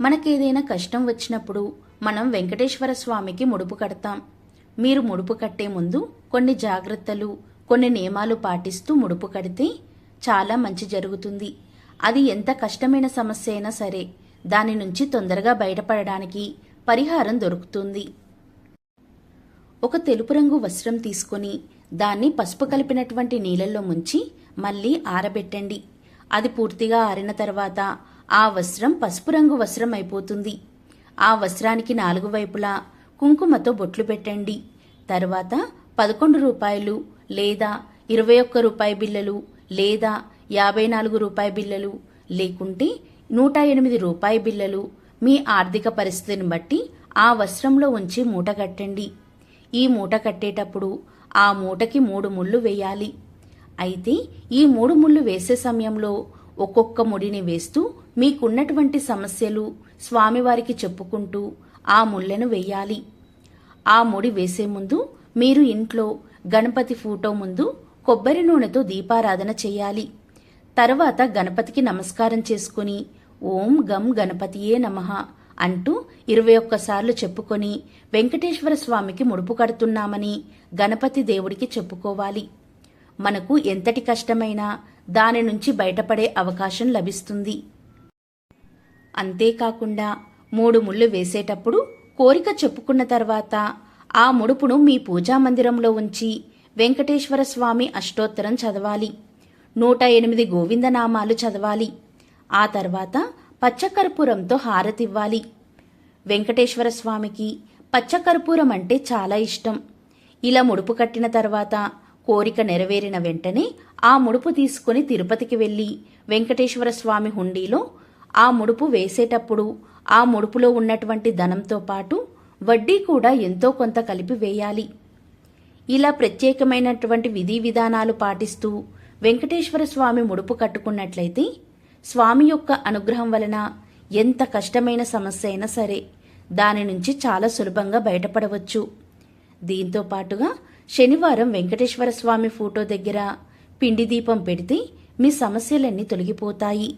మనకేదైనా కష్టం వచ్చినప్పుడు మనం వెంకటేశ్వర స్వామికి ముడుపు కడతాం. మీరు ముడుపు కట్టే ముందు కొన్ని జాగ్రత్తలు కొన్ని నియమాలు పాటిస్తూ ముడుపు కడితే చాలా మంచి జరుగుతుంది. అది ఎంత కష్టమైన సమస్య అయినా సరే దాని నుంచి తొందరగా బయటపడడానికి పరిహారం దొరుకుతుంది. ఒక తెలుపు రంగు వస్త్రం తీసుకొని దాన్ని పసుపు కలిపినటువంటి నీళ్ళల్లో ముంచి మళ్ళీ ఆరబెట్టండి. అది పూర్తిగా ఆరిన తర్వాత ఆ వస్త్రం పసుపు రంగు వస్త్రం అయిపోతుంది. ఆ వస్త్రానికి నాలుగు వైపులా కుంకుమతో బొట్లు పెట్టండి. తర్వాత పదకొండు రూపాయలు లేదా ఇరవై ఒక్క రూపాయి బిల్లలు లేదా యాభై నాలుగు రూపాయి బిల్లలు లేకుంటే నూట ఎనిమిది రూపాయి బిల్లలు మీ ఆర్థిక పరిస్థితిని బట్టి ఆ వస్త్రంలో ఉంచి మూట కట్టండి. ఈ మూట కట్టేటప్పుడు ఆ మూటకి మూడు ముళ్ళు వేయాలి. అయితే ఈ మూడు ముళ్ళు వేసే సమయంలో ఒక్కొక్క ముడిని వేస్తూ మీకున్నటువంటి సమస్యలు స్వామివారికి చెప్పుకుంటూ ఆ ముళ్ళను వేయాలి. ఆ ముడి వేసే ముందు మీరు ఇంట్లో గణపతి ఫోటో ముందు కొబ్బరి నూనెతో దీపారాధన చేయాలి. తర్వాత గణపతికి నమస్కారం చేసుకుని ఓం గం గణపతియే నమః అంటూ ఇరవై ఒక్కసార్లు చెప్పుకొని వెంకటేశ్వర స్వామికి ముడుపు కడుతున్నామని గణపతి దేవుడికి చెప్పుకోవాలి. మనకు ఎంతటి కష్టమైనా దాని నుంచి బయటపడే అవకాశం లభిస్తుంది. అంతేకాకుండా మూడు ముళ్ళు వేసేటప్పుడు కోరిక చెప్పుకున్న తర్వాత ఆ ముడుపును మీ పూజా మందిరంలో ఉంచి వెంకటేశ్వర స్వామి అష్టోత్తరం చదవాలి. నూట ఎనిమిది గోవిందనామాలు చదవాలి. ఆ తర్వాత పచ్చకర్పూరంతో హారతివ్వాలి. వెంకటేశ్వర స్వామికి పచ్చకర్పూరం అంటే చాలా ఇష్టం. ఇలా ముడుపు కట్టిన తర్వాత కోరిక నెరవేరిన వెంటనే ఆ ముడుపు తీసుకుని తిరుపతికి వెళ్ళి వెంకటేశ్వర స్వామి హుండీలో ఆ ముడుపు వేసేటప్పుడు ఆ ముడుపులో ఉన్నటువంటి ధనంతో పాటు వడ్డీ కూడా ఎంతో కొంత కలిపి వేయాలి. ఇలా ప్రత్యేకమైనటువంటి విధి విధానాలు పాటిస్తూ వెంకటేశ్వర స్వామి ముడుపు కట్టుకున్నట్లయితే స్వామి యొక్క అనుగ్రహం వలన ఎంత కష్టమైన సమస్య అయినా సరే దాని నుంచి చాలా సులభంగా బయటపడవచ్చు. దీంతో పాటుగా శనివారం వెంకటేశ్వర స్వామి ఫోటో దగ్గర పిండి దీపం పెడితే మీ సమస్యలన్నీ తొలగిపోతాయి.